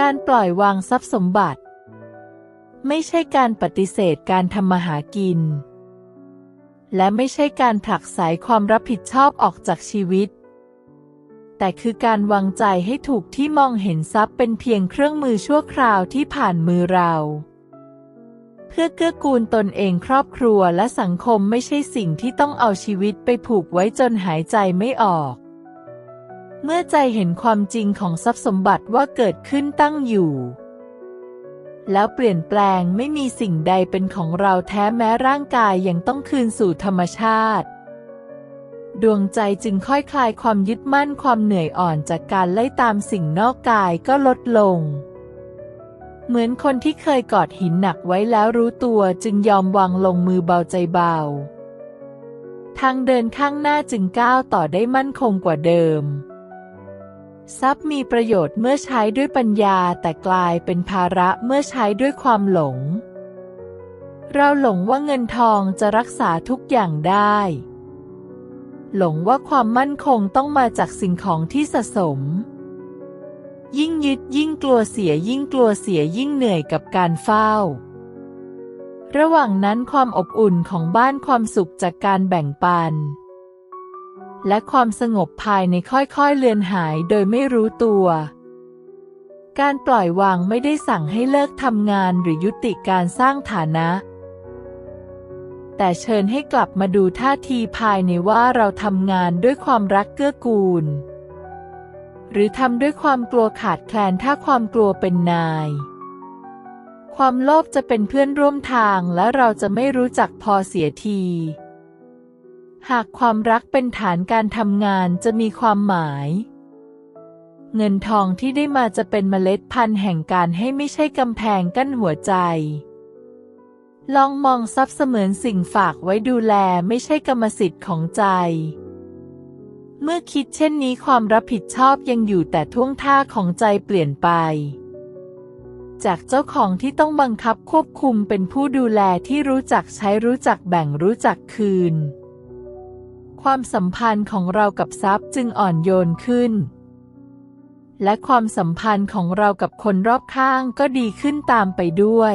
การปล่อยวางทรัพย์สมบัติ ไม่ใช่การปฏิเสธการทำมาหากิน และไม่ใช่การผลักไสความรับผิดชอบออกจากชีวิต แต่คือการวางใจให้ถูกที่มองเห็นทรัพย์เป็นเพียงเครื่องมือชั่วคราวที่ผ่านมือเรา เพื่อเกื้อกูลตนเองครอบครัวและสังคมไม่ใช่สิ่งที่ต้องเอาชีวิตไปผูกไว้จนหายใจไม่ออก เมื่อใจเห็นความจริงของทรัพย์สมบัติว่าเกิดขึ้นตั้งอยู่ แล้วเปลี่ยนแปลงไม่มีสิ่งใดเป็นของเราแท้แม้ร่างกายยังต้องคืนสู่ธรรมชาติ ดวงใจจึงค่อยคลายความยึดมั่นความเหนื่อยอ่อนจากการไล่ตามสิ่งนอกกายก็ลดลง เหมือนคนที่เคยกอดหินหนักไว้แล้วรู้ตัวจึงยอมวางลงมือเบาใจเบา ทางเดินข้างหน้าจึงก้าวต่อได้มั่นคงกว่าเดิม ทรัพย์มีประโยชน์เมื่อใช้ด้วยปัญญาแต่กลายเป็นภาระเมื่อใช้ด้วยความหลง เราหลงว่าเงินทองจะรักษาทุกอย่างได้ หลงว่าความมั่นคงต้องมาจากสิ่งของที่สะสม ยิ่งยึดยิ่งกลัวเสียยิ่งกลัวเสียยิ่งเหนื่อยกับการเฝ้า ระหว่างนั้นความอบอุ่นของบ้านความสุขจากการแบ่งปัน และความสงบภายในค่อยๆเลือนหายโดยไม่รู้ตัว การปล่อยวางไม่ได้สั่งให้เลิกทำงานหรือยุติการสร้างฐานะ แต่เชิญให้กลับมาดูท่าทีภายในว่าเราทำงานด้วยความรักเกื้อกูล หรือทำด้วยความกลัวขาดแคลนถ้าความกลัวเป็นนายความโลภจะเป็นเพื่อนร่วมทางและเราจะไม่รู้จักพอเสียที หากความรักเป็นฐานการทำงานจะมีความหมาย เงินทองที่ได้มาจะเป็นเมล็ดพันธุ์แห่งการให้ไม่ใช่กำแพงกั้นหัวใจ ลองมองทรัพย์เสมือนสิ่งฝากไว้ดูแลไม่ใช่กรรมสิทธิ์ของใจ เมื่อคิดเช่นนี้ความรับผิดชอบยังอยู่แต่ท่วงท่าของใจเปลี่ยนไป จากเจ้าของที่ต้องบังคับควบคุมเป็นผู้ดูแลที่รู้จักใช้รู้จักแบ่งรู้จักคืน ความสัมพันธ์ของเรากับทรัพย์จึงอ่อนโยนขึ้น และความสัมพันธ์ของเรากับคนรอบข้างก็ดีขึ้นตามไปด้วย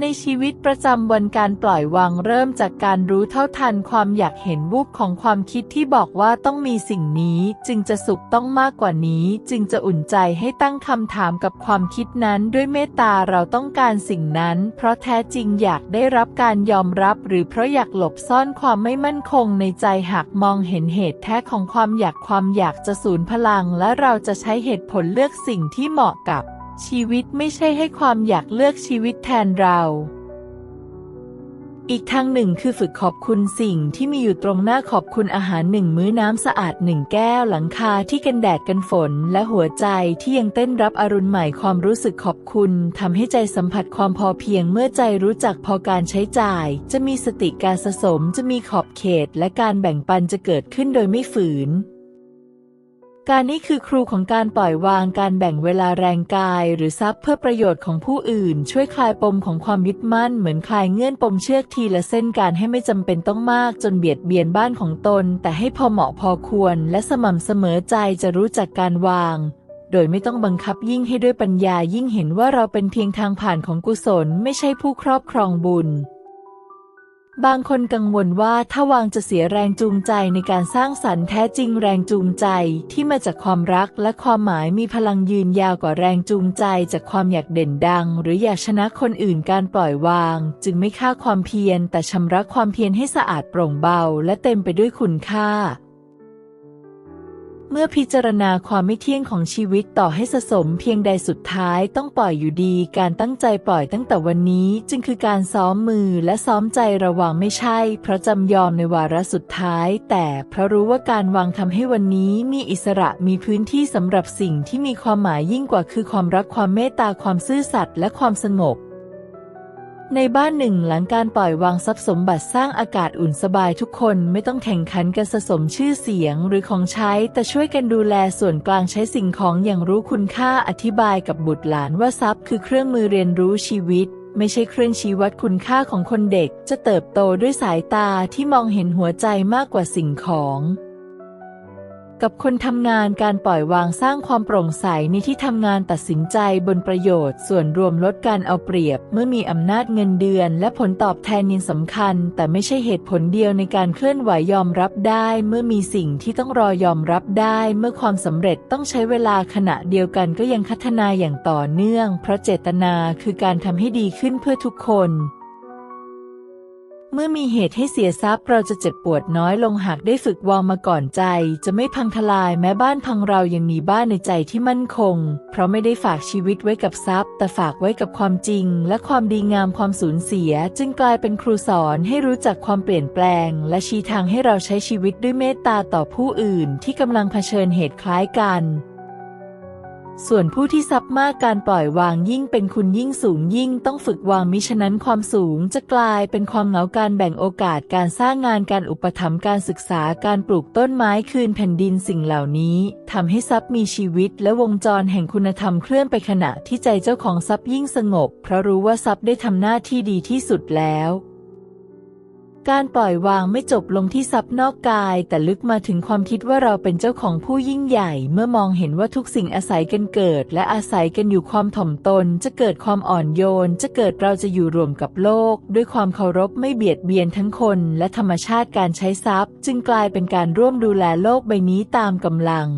ในชีวิตประจำวันการปล่อยวางเริ่มจากการรู้เท่าทันความอยากเห็นวูบของความคิดที่บอกว่าต้องมีสิ่งนี้ จึงจะสุขต้องมากกว่านี้ จึงจะอุ่นใจให้ตั้งคำถามกับความคิดนั้นด้วยเมตตาเราต้องการสิ่งนั้น เพราะแท้จริงอยากได้รับการยอมรับ หรือเพราะอยากหลบซ่อนความไม่มั่นคงในใจหากมองเห็นเหตุแท้ของความอยากความอยากจะสูญพลัง และเราจะใช้เหตุผลเลือกสิ่งที่เหมาะกับ ชีวิตไม่ใช่ให้ความอยากเลือกชีวิตแทนเรา อีกทางหนึ่งคือฝึกขอบคุณสิ่งที่มีอยู่ตรงหน้าขอบคุณอาหารหนึ่งมื้อน้ำสะอาดหนึ่งแก้วหลังคาที่กันแดดกันฝน และหัวใจที่ยังเต้นรับอรุณใหม่ความรู้สึกขอบคุณทำให้ใจสัมผัสความพอเพียงเมื่อใจรู้จักพอการใช้จ่าย จะมีสติการสะสมจะมีขอบเขต และการแบ่งปันจะเกิดขึ้นโดยไม่ฝืน การนี้คือครูของการปล่อยวางการแบ่งเวลาแรงกายหรือทรัพย์เพื่อประโยชน์ของผู้อื่น ช่วยคลายปมของความยึดมั่นเหมือนคลายเงื่อนปมเชือกทีละเส้นการให้ไม่จำเป็นต้องมากจนเบียดเบียนบ้านของตน แต่ให้พอเหมาะพอควร และสม่ำเสมอใจจะรู้จักการวาง โดยไม่ต้องบังคับยิ่งให้ด้วยปัญญายิ่งเห็นว่าเราเป็นเพียงทางผ่านของกุศล ไม่ใช่ผู้ครอบครองบุญ บางคนกังวลว่าถ้าวางจะเสียแรงจูงใจในการสร้างสรรค์แท้จริงแรงจูงใจที่มาจากความรักและความหมายมีพลังยืนยาวกว่าแรงจูงใจจากความอยากเด่นดัง หรืออยากชนะคนอื่นการปล่อยวาง จึงไม่ฆ่าความเพียรแต่ชำระความเพียรให้สะอาดโปร่งเบาและเต็มไปด้วยคุณค่า เมื่อพิจารณาความไม่เที่ยงของชีวิตต่อให้สะสมเพียงใดสุดท้ายต้องปล่อยอยู่ดี การตั้งใจปล่อยตั้งแต่วันนี้จึงคือการซ้อมมือและซ้อมใจระวังไม่ใช่ เพราะจำยอมในวาระสุดท้าย แต่เพราะรู้ว่าการวางทำให้วันนี้มีอิสระมีพื้นที่สำหรับสิ่งที่มีความหมายยิ่งกว่าคือความรักความเมตตาความซื่อสัตย์และความสงบ ในบ้านหนึ่งหลังการปล่อยวางทรัพย์สมบัติสร้างอากาศอุ่นสบายทุกคนไม่ต้องแข่งขันกันสะสมชื่อเสียงหรือของใช้ แต่ช่วยกันดูแลส่วนกลางใช้สิ่งของอย่างรู้คุณค่าอธิบายกับบุตรหลานว่าทรัพย์คือเครื่องมือเรียนรู้ชีวิต ไม่ใช่เครื่องชี้วัดคุณค่าของคนเด็ก จะเติบโตด้วยสายตาที่มองเห็นหัวใจมากกว่าสิ่งของ กับคนทำงานการปล่อยวางสร้างความโปร่งใสในที่ทำงานตัดสินใจบนประโยชน์ ส่วนรวมลดการเอาเปรียบ เมื่อมีอำนาจเงินเดือน และผลตอบแทนยังสำคัญ แต่ไม่ใช่เหตุผลเดียวในการเคลื่อนไหวยอมรับได้ เมื่อมีสิ่งที่ต้องรอยอมรับได้ เมื่อความสำเร็จต้องใช้เวลาขณะเดียวกันก็ยังพัฒนาอย่างต่อเนื่อง เพราะเจตนาคือการทำให้ดีขึ้นเพื่อทุกคน เมื่อมีเหตุให้เสียทรัพย์เราจะเจ็บปวดน้อยลงหากได้ฝึกวางมาก่อนใจ จะไม่พังทลายแม้บ้านพังเรายังมีบ้านในใจที่มั่นคง เพราะไม่ได้ฝากชีวิตไว้กับทรัพย์ แต่ฝากไว้กับความจริง และความดีงามความสูญเสีย จึงกลายเป็นครูสอนให้รู้จักความเปลี่ยนแปลง และชี้ทางให้เราใช้ชีวิตด้วยเมตตาต่อผู้อื่นที่กำลังเผชิญเหตุคล้ายกัน ส่วนผู้ที่ทรัพย์มากการปล่อยวางยิ่งเป็นคุณยิ่งสูงยิ่งต้องฝึกวางมิฉะนั้นความสูงจะกลายเป็นความเหงาการแบ่งโอกาสการสร้างงานการอุปถัมภ์การศึกษาการปลูกต้นไม้คืนแผ่นดินสิ่งเหล่านี้ทำให้ทรัพย์มีชีวิตและวงจรแห่งคุณธรรมเคลื่อนไปขณะที่ใจเจ้าของทรัพย์ยิ่งสงบ เพราะรู้ว่าทรัพย์ได้ทำหน้าที่ดีที่สุดแล้ว การปล่อยวางไม่จบลงที่ทรัพย์นอกกาย แต่ลึกมาถึงความคิดว่าเราเป็นเจ้าของผู้ยิ่งใหญ่ เมื่อมองเห็นว่าทุกสิ่งอาศัยกันเกิด และอาศัยกันอยู่ความถ่อมตน จะเกิดความอ่อนโยน จะเกิดเราจะอยู่รวมกับโลก ด้วยความเคารพไม่เบียดเบียนทั้งคนและธรรมชาติการใช้ทรัพย์ จึงกลายเป็นการร่วมดูแลโลกใบนี้ตามกำลัง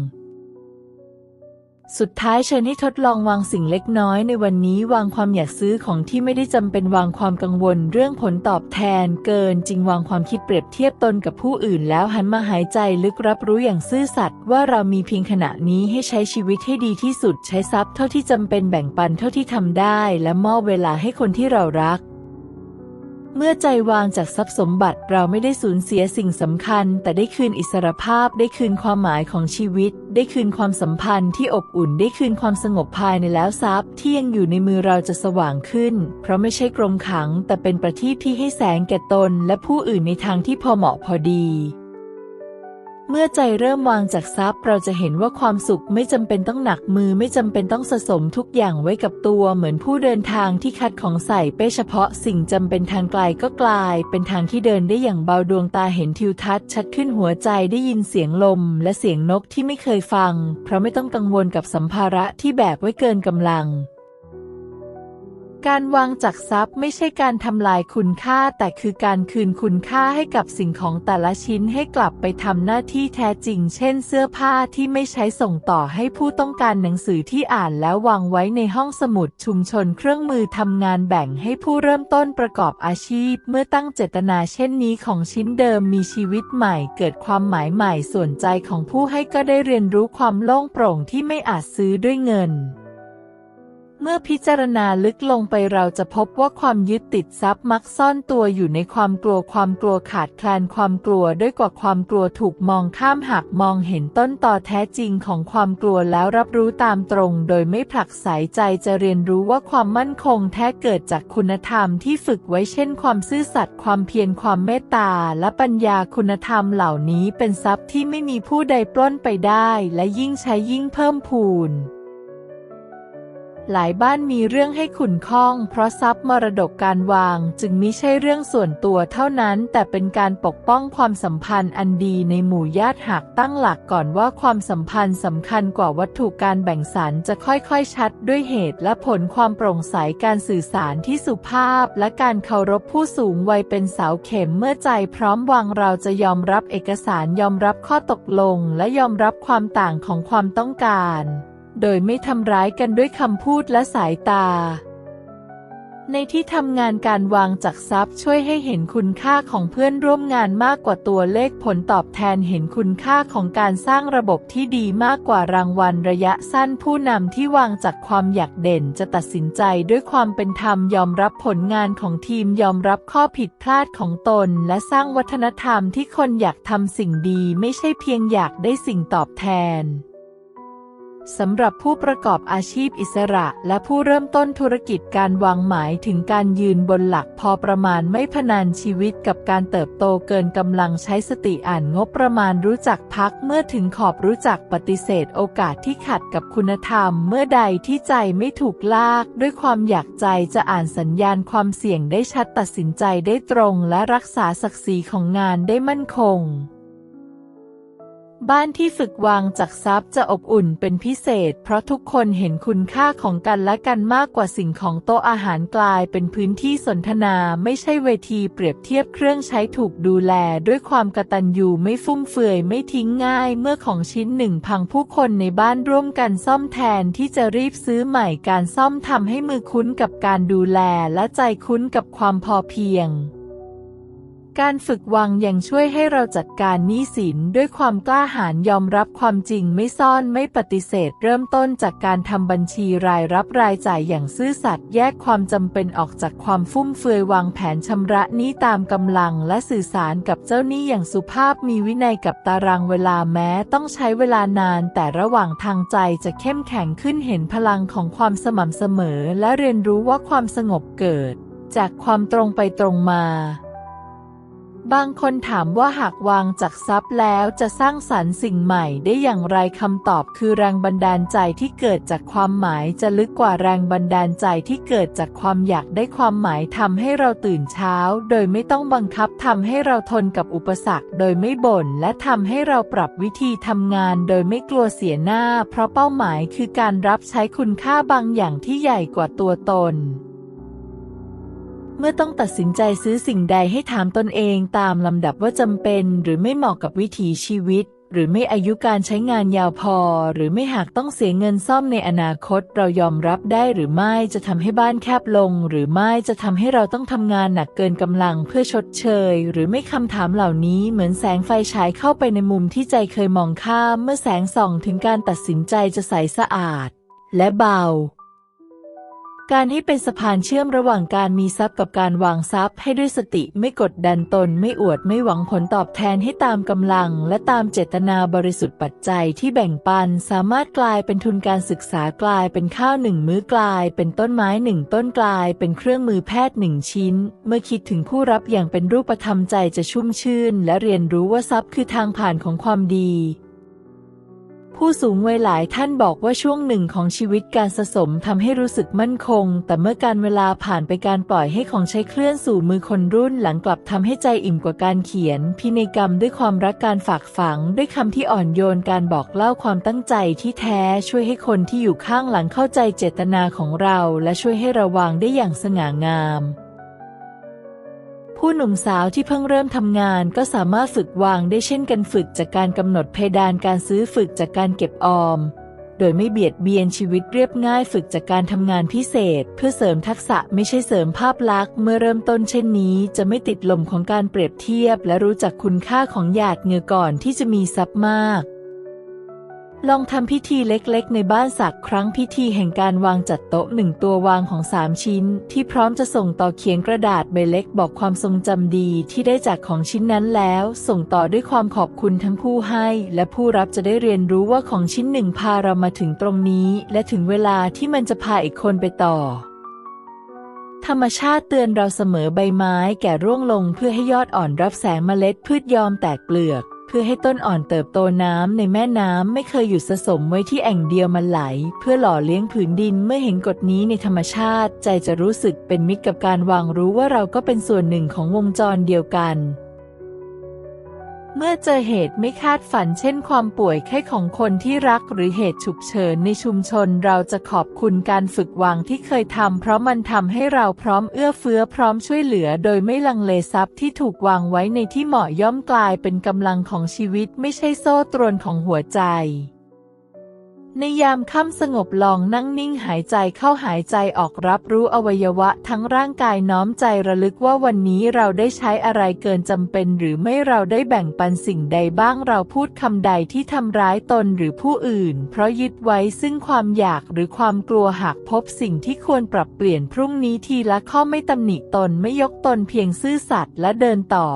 สุดท้ายเชิญให้ทดลองวางสิ่งเล็กน้อยในวันนี้วางความอยากซื้อของที่ไม่ได้จำเป็นวางความกังวล เรื่องผลตอบแทน เกินจริงวางความคิดเปรียบเทียบตนกับผู้อื่น แล้วหันมาหายใจลึกรับรู้อย่างซื่อสัตย์ว่าเรามีเพียงขณะนี้ให้ใช้ชีวิตให้ดีที่สุด ใช้ทรัพย์เท่าที่จำเป็นแบ่งปันเท่าที่ทำได้ และมอบเวลาให้คนที่เรารัก เมื่อใจวางจากทรัพย์สมบัติเราไม่ได้สูญเสียสิ่งสำคัญ แต่ได้คืนอิสรภาพได้คืนความหมายของชีวิต ได้คืนความสัมพันธ์ที่อบอุ่นได้คืนความสงบภายในแล้วทรัพย์ ที่ยังอยู่ในมือเราจะสว่างขึ้น เพราะไม่ใช่กรงขัง แต่เป็นประทีปที่ให้แสงแก่ตน และผู้อื่นในทางที่พอเหมาะพอดี เมื่อใจเริ่มวางจากทรัพย์ เราจะเห็นว่าความสุขไม่จำเป็นต้องหนักมือไม่จำเป็นต้องสะสมทุกอย่างไว้กับตัวเหมือนผู้เดินทางที่คัดของใส่เป้เฉพาะสิ่งจำเป็นทางไกลก็กลาย เป็นทางที่เดินได้อย่างเบาดวงตาเห็นทิวทัศน์ชัดขึ้นหัวใจได้ยินเสียงลม และเสียงนกที่ไม่เคยฟัง เพราะไม่ต้องกังวลกับสัมภาระที่แบกไว้เกินกำลัง การวางจากทรัพย์ไม่ใช่การทำลายคุณค่า แต่คือการคืนคุณค่าให้กับสิ่งของแต่ละชิ้นให้กลับไปทำหน้าที่แท้จริง เช่น เสื้อผ้าที่ไม่ใช้ส่งต่อให้ผู้ต้องการหนังสือที่อ่านแล้ววางไว้ในห้องสมุดชุมชนเครื่องมือทำงานแบ่งให้ผู้เริ่มต้นประกอบอาชีพ เมื่อตั้งเจตนาเช่นนี้ของชิ้นเดิมมีชีวิตใหม่ เกิดความหมายใหม่ส่วนใจของผู้ให้ก็ได้เรียนรู้ความโล่งโปร่งที่ไม่อาจซื้อด้วยเงิน เมื่อพิจารณาลึกลงไปเราจะพบว่าความยึดติดทรัพย์มักซ่อนตัวอยู่ในความกลัวความกลัวขาดแคลนความกลัวด้วยกว่าความกลัวถูกมองข้ามหากมองเห็นต้นต่อแท้จริงของความกลัวแล้วรับรู้ตามตรง โดยไม่ผลักไสใจจะเรียนรู้ว่าความมั่นคงแท้เกิดจากคุณธรรมที่ฝึกไว้เช่น ความซื่อสัตย์ความเพียรความเมตตา และปัญญาคุณธรรมเหล่านี้เป็นทรัพย์ที่ไม่มีผู้ใดปล้นไปได้ และยิ่งใช้ยิ่งเพิ่มพูน หลายบ้านมีเรื่องให้ขุนข้อง เพราะทรัพย์มรดกการวางจึงมิใช่เรื่องส่วนตัวเท่านั้น แต่เป็นการปกป้องความสัมพันธ์อันดีในหมู่ญาติหากตั้งหลักก่อนว่าความสัมพันธ์สำคัญกว่าวัตถุการแบ่งสรรจะค่อยๆ ชัดด้วยเหตุและผลความโปร่งใสการสื่อสารที่สุภาพ และการเคารพผู้สูงวัยเป็นเสาเข็มเมื่อใจพร้อมวางเราจะยอมรับเอกสารยอมรับข้อตกลง และยอมรับความต่างของความต้องการ โดยไม่ทำร้ายกันด้วยคำพูดและสายตา ในที่ทำงานการวางจากทรัพย์ช่วยให้เห็นคุณค่าของเพื่อนร่วมงานมากกว่าตัวเลขผลตอบแทนเห็นคุณค่าของการสร้างระบบที่ดีมากกว่ารางวัลระยะสั้นผู้นำที่วางจากความอยากเด่นจะตัดสินใจด้วยความเป็นธรรมยอมรับผลงานของทีมยอมรับข้อผิดพลาดของตน และสร้างวัฒนธรรมที่คนอยากทำสิ่งดีไม่ใช่เพียงอยากได้สิ่งตอบแทน สำหรับผู้ประกอบอาชีพอิสระ และผู้เริ่มต้นธุรกิจการวางหมายถึงการยืนบนหลักพอประมาณไม่พนันชีวิตกับการเติบโตเกินกำลังใช้สติอ่านงบประมาณรู้จักพักเมื่อถึงขอบรู้จักปฏิเสธโอกาสที่ขัดกับคุณธรรม เมื่อใดที่ใจไม่ถูกลาก ด้วยความอยากใจจะอ่านสัญญาณความเสี่ยงได้ชัดตัดสินใจได้ตรง และรักษาศักดิ์ศรีของงานได้มั่นคง บ้านที่ฝึกวางจากทรัพย์จะอบอุ่นเป็นพิเศษ เพราะทุกคนเห็นคุณค่าของกันและกันมากกว่าสิ่งของโต๊ะอาหารกลายเป็นพื้นที่สนทนาไม่ใช่เวทีเปรียบเทียบเครื่องใช้ถูกดูแล ด้วยความกตัญญูไม่ฟุ่มเฟือยไม่ทิ้งง่ายเมื่อของชิ้นหนึ่งพังผู้คนในบ้านร่วมกันซ่อมแทนที่จะรีบซื้อใหม่การซ่อมทำให้มือคุ้นกับการดูแลและใจคุ้นกับความพอเพียง การฝึกวังยังช่วยให้เราจัดการหนี้สินด้วยความกล้าหาญยอมรับความจริงไม่ซ่อนไม่ปฏิเสธ เริ่มต้นจากการทำบัญชีรายรับรายจ่ายอย่างซื่อสัตย์แยกความจำเป็นออกจากความฟุ่มเฟือยวางแผนชำระหนี้ตามกำลังและสื่อสารกับเจ้าหนี้อย่างสุภาพมีวินัยกับตารางเวลาแม้ต้องใช้เวลานาน แต่ระหว่างทางใจจะเข้มแข็งขึ้นเห็นพลังของความสม่ำเสมอ และเรียนรู้ว่าความสงบเกิด จากความตรงไปตรงมา บางคนถามว่าหากวางจากทรัพย์แล้วจะสร้างสรรค์สิ่งใหม่ได้อย่างไรคำตอบคือแรงบันดาลใจที่เกิดจากความหมายจะลึกกว่าแรงบันดาลใจที่เกิดจากความอยากได้ความหมายทำให้เราตื่นเช้า โดยไม่ต้องบังคับทำให้เราทนกับอุปสรรค โดยไม่บ่นและทำให้เราปรับวิธีทำงาน โดยไม่กลัวเสียหน้า เพราะเป้าหมายคือการรับใช้คุณค่าบางอย่างที่ใหญ่กว่าตัวตน เมื่อต้องตัดสินใจซื้อสิ่งใดให้ถามตนเองตามลำดับว่าจำเป็นหรือไม่เหมาะกับวิถีชีวิต หรือไม่อายุการใช้งานยาวพอ หรือไม่หากต้องเสียเงินซ่อมในอนาคต เรายอมรับได้หรือไม่จะทำให้บ้านแคบลง หรือไม่จะทำให้เราต้องทำงานหนักเกินกำลังเพื่อชดเชย หรือไม่คำถามเหล่านี้เหมือนแสงไฟฉายเข้าไปในมุมที่ใจเคยมองข้ามเมื่อแสงส่องถึงการตัดสินใจจะใสสะอาด และเบา การให้เป็นสะพานเชื่อมระหว่างการมีทรัพย์กับการวางทรัพย์ให้ด้วยสติไม่กดดันตนไม่อวดไม่หวังผลตอบแทนให้ตามกำลัง และตามเจตนาบริสุทธิ์ปัจจัยที่แบ่งปัน สามารถกลายเป็นทุนการศึกษากลายเป็นข้าวหนึ่งมื้อกลาย เป็นต้นไม้หนึ่งต้นกลาย เป็นเครื่องมือแพทย์หนึ่งชิ้น เมื่อคิดถึงผู้รับอย่างเป็นรูปธรรมใจจะชุ่มชื่น และเรียนรู้ว่าทรัพย์คือทางผ่านของความดี ผู้สูงวัยหลายท่านบอกว่าช่วงหนึ่งของชีวิตการสะสมทำให้รู้สึกมั่นคง แต่เมื่อการเวลาผ่านไปการปล่อยให้ของใช้เคลื่อนสู่มือคนรุ่นหลังกลับทำให้ใจอิ่มกว่าการเขียน พินัยกรรมด้วยความรักการฝากฝัง ด้วยคำที่อ่อนโยนการบอกเล่าความตั้งใจที่แท้ช่วยให้คนที่อยู่ข้างหลังเข้าใจเจตนาของเรา และช่วยให้ระวังได้อย่างสง่างาม ผู้หนุ่มสาวที่เพิ่งเริ่มทำงานก็สามารถฝึกวางได้เช่นกันฝึกจากการกำหนดเพดานการซื้อฝึกจากการเก็บออม โดยไม่เบียดเบียนชีวิตเรียบง่ายฝึกจากการทำงานพิเศษ เพื่อเสริมทักษะไม่ใช่เสริมภาพลักษณ์เมื่อเริ่มต้นเช่นนี้จะไม่ติดลมของการเปรียบเทียบ และรู้จักคุณค่าของหยาดเหงื่อก่อนที่จะมีทรัพย์มาก ลองทำพิธีเล็กๆ ในบ้านสักครั้งพิธีแห่งการวางจัดโต๊ะหนึ่งตัววางของสามชิ้น ที่พร้อมจะส่งต่อเขียนกระดาษใบเล็กบอกความทรงจำดีที่ได้จากของชิ้นนั้นแล้ว ส่งต่อด้วยความขอบคุณทั้งผู้ให้ และผู้รับจะได้เรียนรู้ว่าของชิ้นหนึ่งพาเรามาถึงตรงนี้ และถึงเวลาที่มันจะพาอีกคนไปต่อธรรมชาติเตือนเราเสมอใบไม้แก่ร่วงลงเพื่อให้ยอดอ่อนรับแสงเมล็ดพืชยอมแตกเปลือก เพื่อให้ต้นอ่อนเติบโตน้ำในแม่น้ำไม่เคยหยุดสะสมไว้ที่แอ่งเดียวมันไหล เพื่อหล่อเลี้ยงผืนดินเมื่อเห็นกฎนี้ในธรรมชาติ ใจจะรู้สึกเป็นมิตรกับการวางรู้ว่าเราก็เป็นส่วนหนึ่งของวงจรเดียวกัน เมื่อเจอเหตุไม่คาดฝันเช่นความป่วยไข้ของคนที่รักหรือเหตุฉุกเฉินในชุมชนเราจะขอบคุณการฝึกวางที่เคยทำเพราะมันทำให้เราพร้อมเอื้อเฟื้อพร้อมช่วยเหลือโดยไม่ลังเลทรัพย์ที่ถูกวางไว้ในที่เหมาะย่อมกลายเป็นกำลังของชีวิตไม่ใช่โซ่ตรวนของหัวใจ ในยามค่ำสงบลองนั่งนิ่งหายใจเข้าหายใจออกรับรู้อวัยวะทั้งร่างกายน้อมใจระลึกว่าวันนี้เราได้ใช้อะไรเกินจำเป็น หรือไม่เราได้แบ่งปันสิ่งใดบ้างเราพูดคำใดที่ทำร้ายตนหรือผู้อื่น เพราะยึดไว้ซึ่งความอยากหรือความกลัวหากพบสิ่งที่ควรปรับเปลี่ยนพรุ่งนี้ทีละข้อไม่ตำหนิตนไม่ยกตนเพียงซื่อสัตย์และเดินต่อ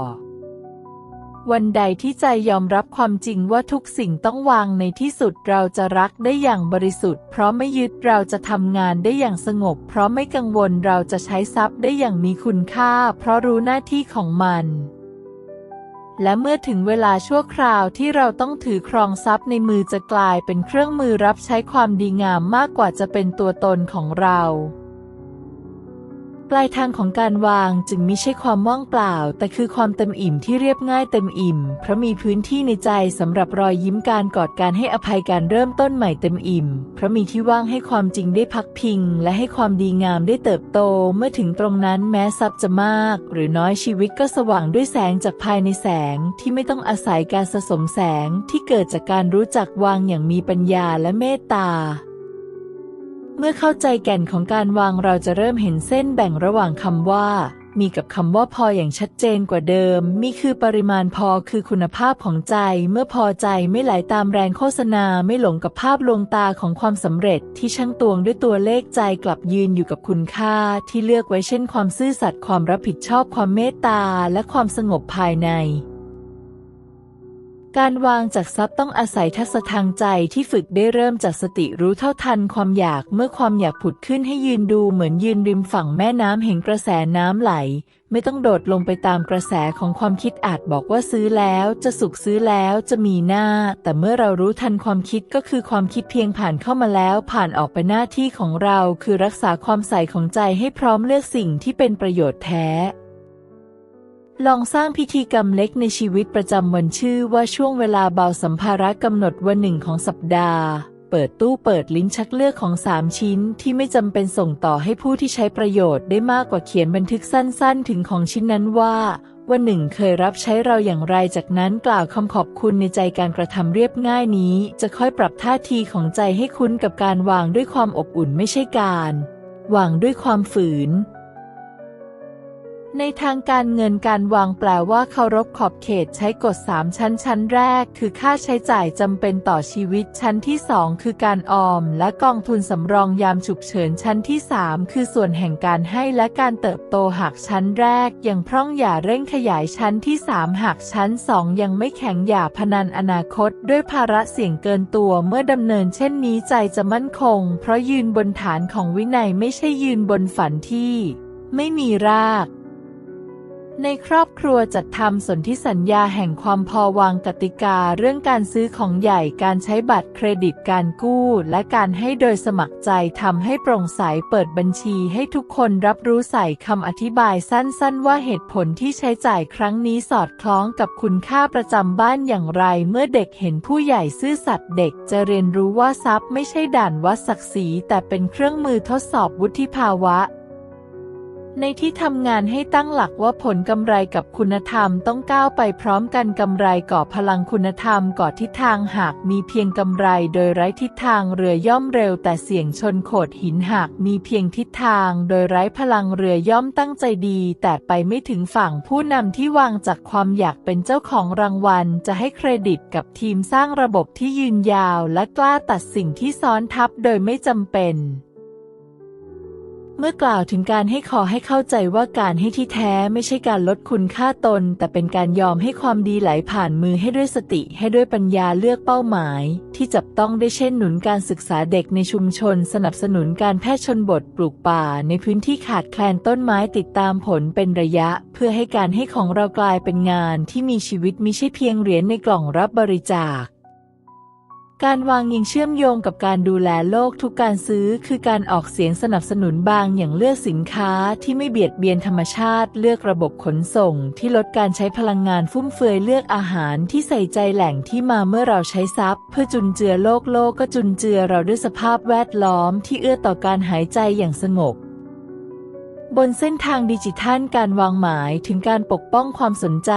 วันใดที่ใจยอมรับความจริงว่าทุกสิ่งต้องวางในที่สุดเราจะรักได้อย่างบริสุทธิ์ เพราะไม่ยึดเราจะทำงานได้อย่างสงบ เพราะไม่กังวลเราจะใช้ทรัพย์ได้อย่างมีคุณค่า เพราะรู้หน้าที่ของมันและเมื่อถึงเวลาชั่วคราวที่เราต้องถือครองทรัพย์ในมือจะกลายเป็นเครื่องมือรับใช้ความดีงามมากกว่าจะเป็นตัวตนของเรา ปลายทางของการวางจึงไม่ใช่ความว่างเปล่า แต่คือความเต็มอิ่มที่เรียบง่ายเต็มอิ่ม เพราะมีพื้นที่ในใจสำหรับรอยยิ้มการกอดการให้อภัยการเริ่มต้นใหม่เต็มอิ่ม เพราะมีที่ว่างให้ความจริงได้พักพิง และให้ความดีงามได้เติบโต เมื่อถึงตรงนั้นแม้ทรัพย์จะมาก หรือน้อยชีวิตก็สว่างด้วยแสงจากภายในแสงที่ไม่ต้องอาศัยการสะสมแสงที่เกิดจากการรู้จักวางอย่างมีปัญญาและเมตตา เมื่อเข้าใจแก่นของการวางเราจะเริ่มเห็นเส้นแบ่งระหว่างคำว่า มีกับคำว่าพออย่างชัดเจนกว่าเดิม มีคือปริมาณพอคือคุณภาพของใจ เมื่อพอใจไม่ไหลาตามแรงโฆษณาไม่หลงกับภาพลวงตาของความสำเร็จที่ช่างตวงด้วยตัวเลขใจกลับยืนอยู่กับคุณค่า ที่เลือกไว้เช่นความซื่อสัตย์ความรับผิดชอบความเมตตาและความสงบภายใน การวางจากทรัพย์ต้องอาศัยทักษะทางใจที่ฝึกได้เริ่มจากสติรู้เท่าทันความอยากเมื่อความอยากผุดขึ้นให้ยืนดูเหมือนยืนริมฝั่งแม่น้ำเห็นกระแสน้ำไหล ไม่ต้องโดดลงไปตามกระแสของความคิดอาจบอกว่าซื้อแล้วจะสุขซื้อแล้วจะมีหน้า แต่เมื่อเรารู้ทันความคิดก็คือความคิดเพียงผ่านเข้ามาแล้ว ผ่านออกไปหน้าที่ของเรา คือรักษาความใสของใจให้พร้อมเลือกสิ่งที่เป็นประโยชน์แท้ ลองสร้างพิธีกรรมเล็กในชีวิตประจำวันชื่อว่าช่วงเวลาเบาสัมภาระกำหนดวันหนึ่งของสัปดาห์ เปิดตู้เปิดลิ้นชักเลือกของสามชิ้นที่ไม่จำเป็นส่งต่อให้ผู้ที่ใช้ประโยชน์ได้มากกว่าเขียนบันทึกสั้นๆ ถึงของชิ้นนั้นว่าวันหนึ่งเคยรับใช้เราอย่างไรจากนั้นกล่าวคำขอบคุณในใจการกระทำเรียบง่ายนี้ จะค่อยปรับท่าทีของใจให้คุ้นกับการวางด้วยความอบอุ่นไม่ใช่การ วางด้วยความฝืน ในทางการเงินการวางแปลว่าเคารพขอบเขตใช้กฎ 3 ชั้นชั้นแรก คือค่าใช้จ่ายจำเป็นต่อชีวิตชั้นที่ 2 คือการออม และกองทุนสำรองยามฉุกเฉินชั้นที่ 3 คือส่วนแห่งการให้และการเติบโตหากชั้นแรก ยังพร่องอย่าเร่งขยายชั้นที่ 3 หากชั้น 2 ยังไม่แข็งอย่าพนันอนาคต ด้วยภาระเสี่ยงเกินตัวเมื่อดำเนินเช่นนี้ใจจะมั่นคง เพราะยืนบนฐานของวินัยไม่ใช่ยืนบนฝันที่ ไม่มีราก ในครอบครัวจัดทำสนธิสัญญาแห่งความพอวางกติกาเรื่องการซื้อของใหญ่การใช้บัตรเครดิตการกู้ และการให้โดยสมัครใจทำให้โปร่งใสเปิดบัญชีให้ทุกคนรับรู้ใส่คำอธิบายสั้นๆ ว่าเหตุผลที่ใช้จ่ายครั้งนี้สอดคล้องกับคุณค่าประจำบ้านอย่างไร เมื่อเด็กเห็นผู้ใหญ่ซื่อสัตย์เด็กจะเรียนรู้ว่าทรัพย์ไม่ใช่ด่านวัดศักดิ์ศรีแต่เป็นเครื่องมือทดสอบวุฒิภาวะ ในที่ทำงานให้ตั้งหลักว่าผลกำไรกับคุณธรรมต้องก้าวไปพร้อมกันกำไรก่อพลังคุณธรรมก่อทิศทางหากมีเพียงกำไรโดยไร้ทิศทางเรือย่อมเร็วแต่เสี่ยงชนโขดหินหากมีเพียงทิศทางโดยไร้พลังเรือย่อมตั้งใจดีแต่ไปไม่ถึงฝั่งผู้นำที่วางจากความอยากเป็นเจ้าของรางวัลจะให้เครดิตกับทีมสร้างระบบที่ยืนยาวและกล้าตัดสิ่งที่ซ้อนทับโดยไม่จำเป็น เมื่อกล่าวถึงการให้ขอให้เข้าใจว่าการให้ที่แท้ไม่ใช่การลดคุณค่าตน แต่เป็นการยอมให้ความดีไหลผ่านมือให้ด้วยสติให้ด้วยปัญญาเลือกเป้าหมาย ที่จับต้องได้เช่นหนุนการศึกษาเด็กในชุมชน สนับสนุนการแพทย์ชนบทปลูกป่า ในพื้นที่ขาดแคลนต้นไม้ติดตามผลเป็นระยะ เพื่อให้การให้ของเรากลายเป็นงานที่มีชีวิตมิใช่เพียงเหรียญในกล่องรับบริจาค การวางยังเชื่อมโยงกับการดูแลโลกทุกการซื้อ คือการออกเสียงสนับสนุนบางอย่างเลือกสินค้าที่ไม่เบียดเบียนธรรมชาติ เลือกระบบขนส่ง ที่ลดการใช้พลังงานฟุ่มเฟือยเลือกอาหารที่ใส่ใจแหล่งที่มาเมื่อเราใช้ทรัพย์ เพื่อจุนเจือโลกโลกก็จุนเจือเราด้วยสภาพแวดล้อม ที่เอื้อต่อการหายใจอย่างสงบ บนเส้นทางดิจิทัลการวางหมายถึงการปกป้องความสนใจ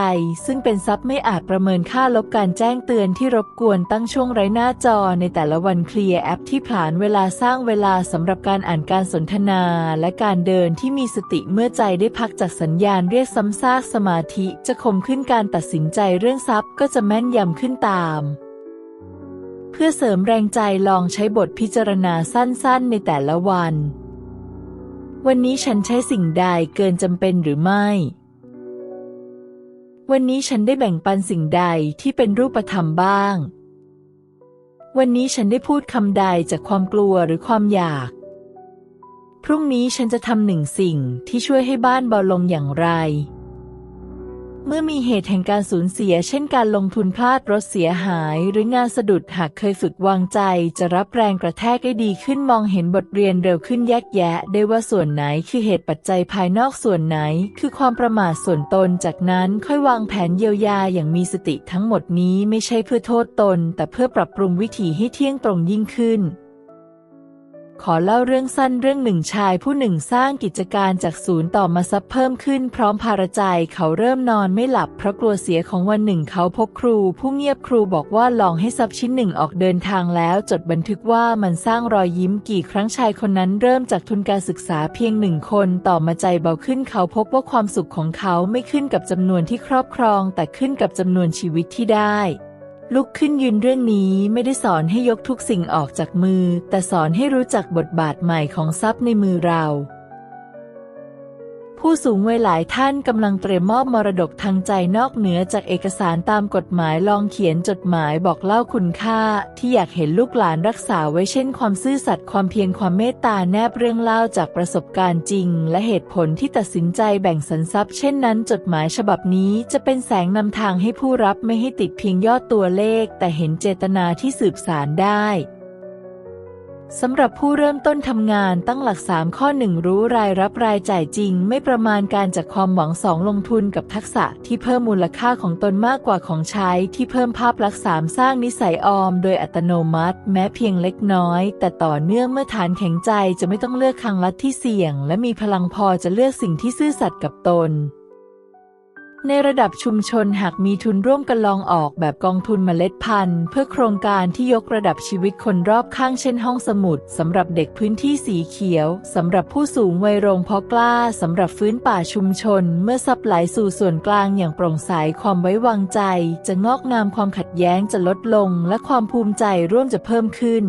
ซึ่งเป็นทรัพย์ไม่อาจประเมินค่าลบการแจ้งเตือนที่รบกวนตั้งช่วงไร้หน้าจอในแต่ละวันเคลียร์แอปที่ผลานเวลาสร้างเวลาสำหรับการอ่านการสนทนา และการเดินที่มีสติเมื่อใจได้พักจากสัญญาณเรียกซ้ำซากสมาธิจะคมขึ้นการตัดสินใจเรื่องทรัพย์ก็จะแม่นยำขึ้นตามเพื่อเสริมแรงใจลองใช้บทพิจารณาสั้นๆ ในแต่ละวัน วันนี้ฉันใช้สิ่งใดเกินจำเป็นหรือไม่ วันนี้ฉันได้แบ่งปันสิ่งใดที่เป็นรูปธรรมบ้าง วันนี้ฉันได้พูดคำใดจากความกลัวหรือความอยาก พรุ่งนี้ฉันจะทำหนึ่งสิ่งที่ช่วยให้บ้านเบาลงอย่างไร เมื่อมีเหตุแห่งการสูญเสีย เช่นการลงทุนพลาดรถเสียหายหรืองานสะดุดหากเคยฝึกวางใจ จะรับแรงกระแทกได้ดีขึ้นมองเห็นบทเรียนเร็วขึ้นแยกแยะ ได้ว่าส่วนไหนคือเหตุปัจจัยภายนอกส่วนไหน คือความประมาทส่วนตน จากนั้นค่อยวางแผนเยียวยาอย่างมีสติทั้งหมดนี้ไม่ใช่เพื่อโทษตน แต่เพื่อปรับปรุงวิถีให้เที่ยงตรงยิ่งขึ้น ขอเล่าเรื่องสั้นเรื่องหนึ่งชายผู้หนึ่งสร้างกิจการจากศูนย์ต่อมาซับเพิ่มขึ้นพร้อมภาระใจเขาเริ่มนอนไม่หลับเพราะกลัวเสียของวันหนึ่งเขาพบครูผู้เงียบครูบอกว่าลองให้ซับชิ้นหนึ่งออกเดินทางแล้วจดบันทึกว่ามันสร้างรอยยิ้มกี่ครั้งชายคนนั้นเริ่มจากทุนการศึกษาเพียงหนึ่งคนต่อมาใจเบาขึ้นเขาพบว่าความสุขของเขาไม่ขึ้นกับจำนวนที่ครอบครอง แต่ขึ้นกับจำนวนชีวิตที่ได้ ลุกขึ้นยืนเรื่องนี้ไม่ได้สอนให้ยกทุกสิ่งออกจากมือ แต่สอนให้รู้จักบทบาทใหม่ของทรัพย์ในมือเรา ผู้สูงวัยหลายท่านกำลังเตรียมมอบมรดกทางใจนอกเหนือจากเอกสารตามกฎหมายลองเขียนจดหมายบอกเล่าคุณค่า ที่อยากเห็นลูกหลานรักษาไว้เช่นความซื่อสัตย์ความเพียรความเมตตาแนบเรื่องเล่าจากประสบการณ์จริง และเหตุผลที่ตัดสินใจแบ่งสรรทรัพย์ เช่นนั้น จดหมายฉบับนี้จะเป็นแสงนำทางให้ผู้รับไม่ให้ติดเพียงยอดตัวเลข แต่เห็นเจตนาที่สืบสารได้ สำหรับผู้เริ่มต้นทำงานตั้งหลัก 3 ข้อ 1 รู้รายรับรายจ่ายจริง ไม่ประมาณการจากความหวัง 2 ลงทุนกับทักษะที่เพิ่มมูลค่าของตนมากกว่าของใช้ที่เพิ่มภาพลักษณ์3สร้างนิสัยออม โดยอัตโนมัติ แม้เพียงเล็กน้อย แต่ต่อเนื่องเมื่อฐานแข็งใจจะไม่ต้องเลือกคางลัดที่เสี่ยง และมีพลังพอจะเลือกสิ่งที่ซื่อสัตย์กับตน ในระดับชุมชนหากมีทุนร่วมกันลองออกแบบกองทุนเมล็ดพันธุ์ เพื่อโครงการที่ยกระดับชีวิตคนรอบข้างเช่นห้องสมุดสำหรับเด็กพื้นที่สีเขียวสำหรับผู้สูงวัยโรงเพาะกล้าสำหรับฟื้นป่าชุมชน เมื่อซับไหลสู่ส่วนกลางอย่างโปร่งใสความไว้วางใจ จะงอกงามความขัดแย้งจะลดลง และความภูมิใจร่วมจะเพิ่มขึ้น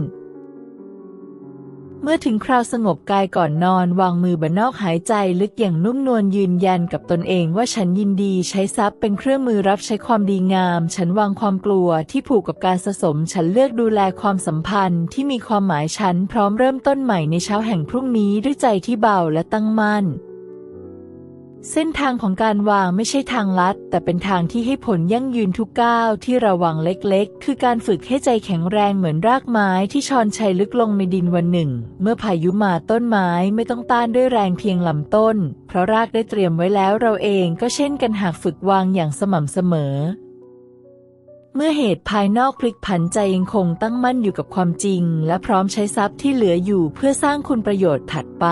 เมื่อถึงคราวสงบกายก่อนนอนวางมือบนนอกหายใจลึกอย่างนุ่มนวลยืนยันกับตนเองว่าฉันยินดีใช้ทรัพย์เป็นเครื่องมือรับใช้ความดีงาม ฉันวางความกลัวที่ผูกกับการสะสม ฉันเลือกดูแลความสัมพันธ์ที่มีความหมายฉันพร้อมเริ่มต้นใหม่ในเช้าแห่งพรุ่งนี้ด้วยใจที่เบาและตั้งมั่น เส้นทางของการวางไม่ใช่ทางลัด แต่เป็นทางที่ให้ผลยั่งยืนทุกก้าวที่ระวังเล็กๆ คือการฝึกให้ใจแข็งแรงเหมือนรากไม้ที่ชอนชัยลึกลงในดินวันหนึ่ง เมื่อพายุมาต้นไม้ไม่ต้องต้านด้วยแรงเพียงลำต้น เพราะรากได้เตรียมไว้แล้วเราเองก็เช่นกันหากฝึกวางอย่างสม่ำเสมอ เมื่อเหตุภายนอกพลิกผันใจยังคงตั้งมั่นอยู่กับความจริง และพร้อมใช้ทรัพย์ที่เหลืออยู่เพื่อสร้างคุณประโยชน์ถัดไป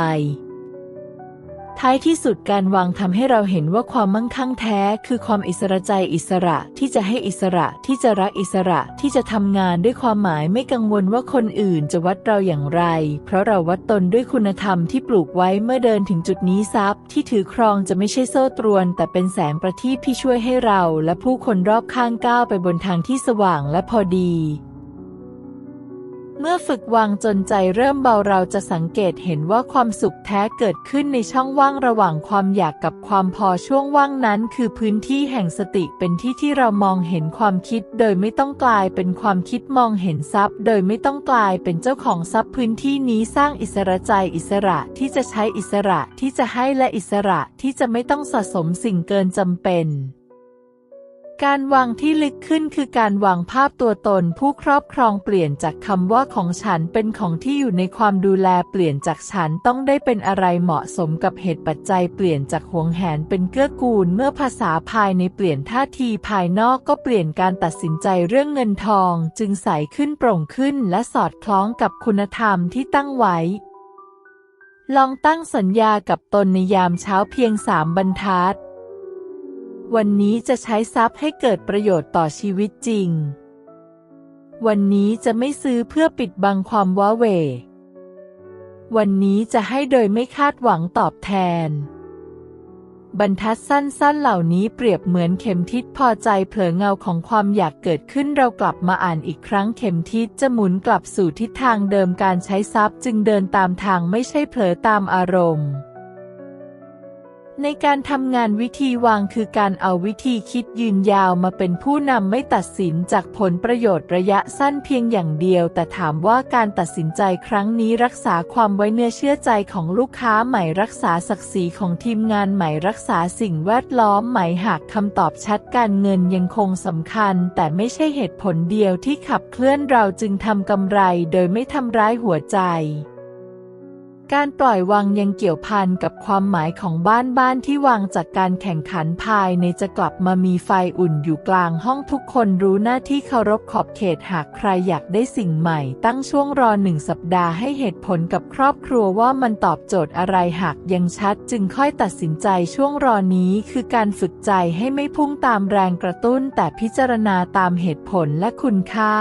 ท้ายที่สุดการวางทำให้เราเห็นว่าความมั่งคั่งแท้ คือความอิสระใจอิสระที่จะให้อิสระที่จะรักอิสระที่จะทำงานด้วยความหมายไม่กังวลว่าคนอื่นจะวัดเราอย่างไร เพราะเราวัดตนด้วยคุณธรรมที่ปลูกไว้เมื่อเดินถึงจุดนี้ทรัพย์ ที่ถือครองจะไม่ใช่โซ่ตรวน แต่เป็นแสงประทีปที่ช่วยให้เรา และผู้คนรอบข้างก้าวไปบนทางที่สว่างและพอดี เมื่อฝึกวางจนใจเริ่มเบาเราจะสังเกตเห็นว่าความสุขแท้เกิดขึ้นในช่องว่างระหว่างความอยากกับความพอช่วงว่างนั้น คือพื้นที่แห่งสติเป็นที่ที่เรามองเห็นความคิด โดยไม่ต้องกลายเป็นความคิดมองเห็นทรัพย์ โดยไม่ต้องกลายเป็นเจ้าของทรัพย์พื้นที่นี้สร้างอิสระใจอิสระที่จะใช้อิสระที่จะให้และอิสระที่จะไม่ต้องสะสมสิ่งเกินจำเป็น การวางที่ลึกขึ้นคือการวางภาพตัวตนผู้ครอบครองเปลี่ยนจากคำว่าของฉันเป็นของที่อยู่ในความดูแลเปลี่ยนจากฉันต้องได้เป็นอะไรเหมาะสมกับเหตุปัจจัยเปลี่ยนจากห่วงแหนเป็นเกื้อกูลเมื่อภาษาภายในเปลี่ยนท่าทีภายนอกก็เปลี่ยนการตัดสินใจเรื่องเงินทอง จึงใสขึ้นโปร่งขึ้นและสอดคล้องกับคุณธรรมที่ตั้งไว้ลองตั้งสัญญากับตนในยามเช้าเพียงสามบรรทัด วันนี้จะใช้ทรัพย์ให้เกิดประโยชน์ต่อชีวิตจริง วันนี้จะไม่ซื้อเพื่อปิดบังความว้าเหววันนี้จะให้โดยไม่คาดหวังตอบแทน บรรทัดสั้นๆเหล่านี้เปรียบเหมือนเข็มทิศพอใจเผลอเงาของความอยากเกิดขึ้นเรากลับมาอ่านอีกครั้งเข็มทิศจะหมุนกลับสู่ทิศทางเดิมการใช้ทรัพย์จึงเดินตามทางไม่ใช่เผลอตามอารมณ์ ในการทำงานวิธีวางคือการเอาวิธีคิดยืนยาวมาเป็นผู้นำไม่ตัดสินจากผลประโยชน์ระยะสั้นเพียงอย่างเดียว แต่ถามว่าการตัดสินใจครั้งนี้รักษาความไว้เนื้อเชื่อใจของลูกค้าไหม่รักษาศักดิ์ศรีของทีมงานไหม่รักษาสิ่งแวดล้อมไหม่หากคำตอบชัดการเงินยังคงสำคัญ แต่ไม่ใช่เหตุผลเดียวที่ขับเคลื่อนเราจึงทำกำไรโดยไม่ทำร้ายหัวใจ การปล่อยวางยังเกี่ยวพันกับความหมายของบ้านบ้านที่วางจากการแข่งขันภายในจะกลับมามีไฟอุ่นอยู่กลางห้องทุกคนรู้หน้าที่เคารพขอบเขตหากใครอยากได้สิ่งใหม่ ตั้งช่วงรอหนึ่งสัปดาห์ให้เหตุผลกับครอบครัวว่ามันตอบโจทย์อะไรหากยังชัด จึงค่อยตัดสินใจช่วงรอนี้คือการฝึกใจให้ไม่พุ่งตามแรงกระตุ้น แต่พิจารณาตามเหตุผลและคุณค่า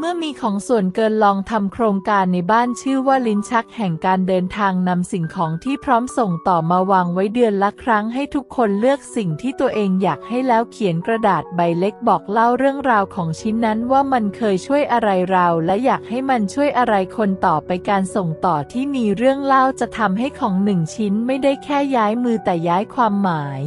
เมื่อมีของส่วนเกินลองทำโครงการในบ้านชื่อว่าลิ้นชักแห่งการเดินทางนำสิ่งของที่พร้อมส่งต่อมาวางไว้เดือนละครั้งให้ทุกคนเลือกสิ่งที่ตัวเองอยากให้แล้วเขียนกระดาษใบเล็กบอกเล่าเรื่องราวของชิ้นนั้นว่ามันเคยช่วยอะไรเรา และอยากให้มันช่วยอะไรคนต่อไปการส่งต่อที่มีเรื่องเล่าจะทำให้ของหนึ่งชิ้นไม่ได้แค่ย้ายมือแต่ย้ายความหมาย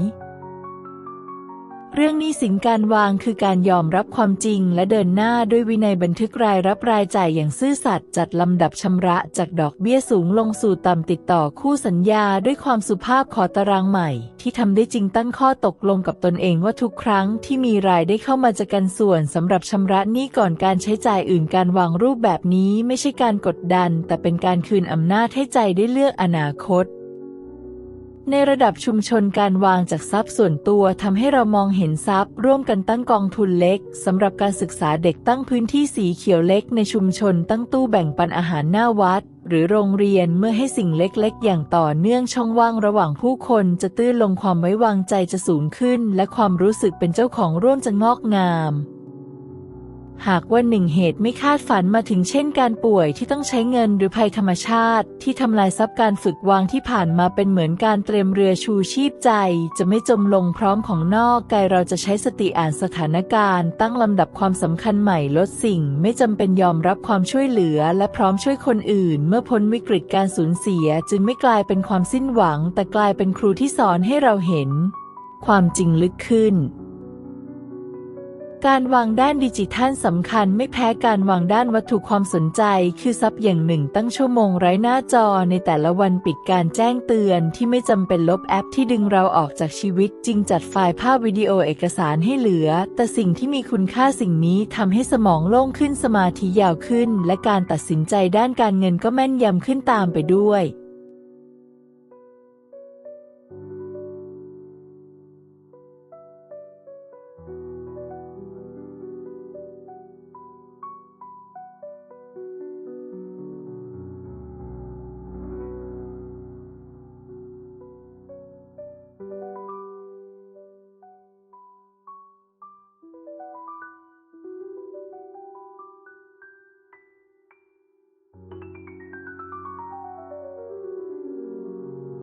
เรื่องนี้สินการวางคือการยอมรับความจริง และเดินหน้าด้วยวินัยบันทึกรายรับรายจ่ายอย่างซื่อสัตย์จัดลำดับชำระจากดอกเบี้ยสูงลงสู่ต่ำติดต่อคู่สัญญาด้วยความสุภาพขอตารางใหม่ ที่ทำได้จริงตั้งข้อตกลงกับตนเองว่าทุกครั้งที่มีรายได้เข้ามาจะกันส่วนสำหรับชำระหนี้ก่อนการใช้จ่ายอื่นการวางรูปแบบนี้ไม่ใช่การกดดัน แต่เป็นการคืนอำนาจให้ใจได้เลือกอนาคต ในระดับชุมชนการวางจากทรัพย์ส่วนตัวทำให้เรามองเห็นทรัพย์ ร่วมกันตั้งกองทุนเล็กสำหรับการศึกษาเด็กตั้งพื้นที่สีเขียวเล็กในชุมชนตั้งตู้แบ่งปันอาหารหน้าวัด หรือโรงเรียนเมื่อให้สิ่งเล็กๆ อย่างต่อเนื่องช่องว่างระหว่างผู้คนจะตื้นลงความไว้วางใจจะสูงขึ้น และความรู้สึกเป็นเจ้าของร่วมจะงอกงาม หากว่าหนึ่งเหตุไม่คาดฝันมาถึงเช่นการป่วยที่ต้องใช้เงินหรือภัยธรรมชาติ ที่ทำลายทรัพย์การฝึกวางที่ผ่านมาเป็นเหมือนการเตรียมเรือชูชีพใจ จะไม่จมลงพร้อมของนอกกายเราจะใช้สติอ่านสถานการณ์ ตั้งลำดับความสำคัญใหม่ลดสิ่ง ไม่จำเป็นยอมรับความช่วยเหลือ และพร้อมช่วยคนอื่น เมื่อพ้นวิกฤตการสูญเสีย จึงไม่กลายเป็นความสิ้นหวัง แต่กลายเป็นครูที่สอนให้เราเห็น ความจริงลึกขึ้น การวางด้านดิจิทัลสำคัญไม่แพ้การวางด้านวัตถุความสนใจ คือซับอย่างหนึ่งตั้งชั่วโมงไร้หน้าจอในแต่ละวันปิดการแจ้งเตือนที่ไม่จำเป็นลบแอปที่ดึงเราออกจากชีวิตจริงจัดไฟล์ภาพวิดีโอเอกสารให้เหลือ แต่สิ่งที่มีคุณค่าสิ่งนี้ทำให้สมองโล่งขึ้นสมาธิยาวขึ้น และการตัดสินใจด้านการเงินก็แม่นยำขึ้นตามไปด้วย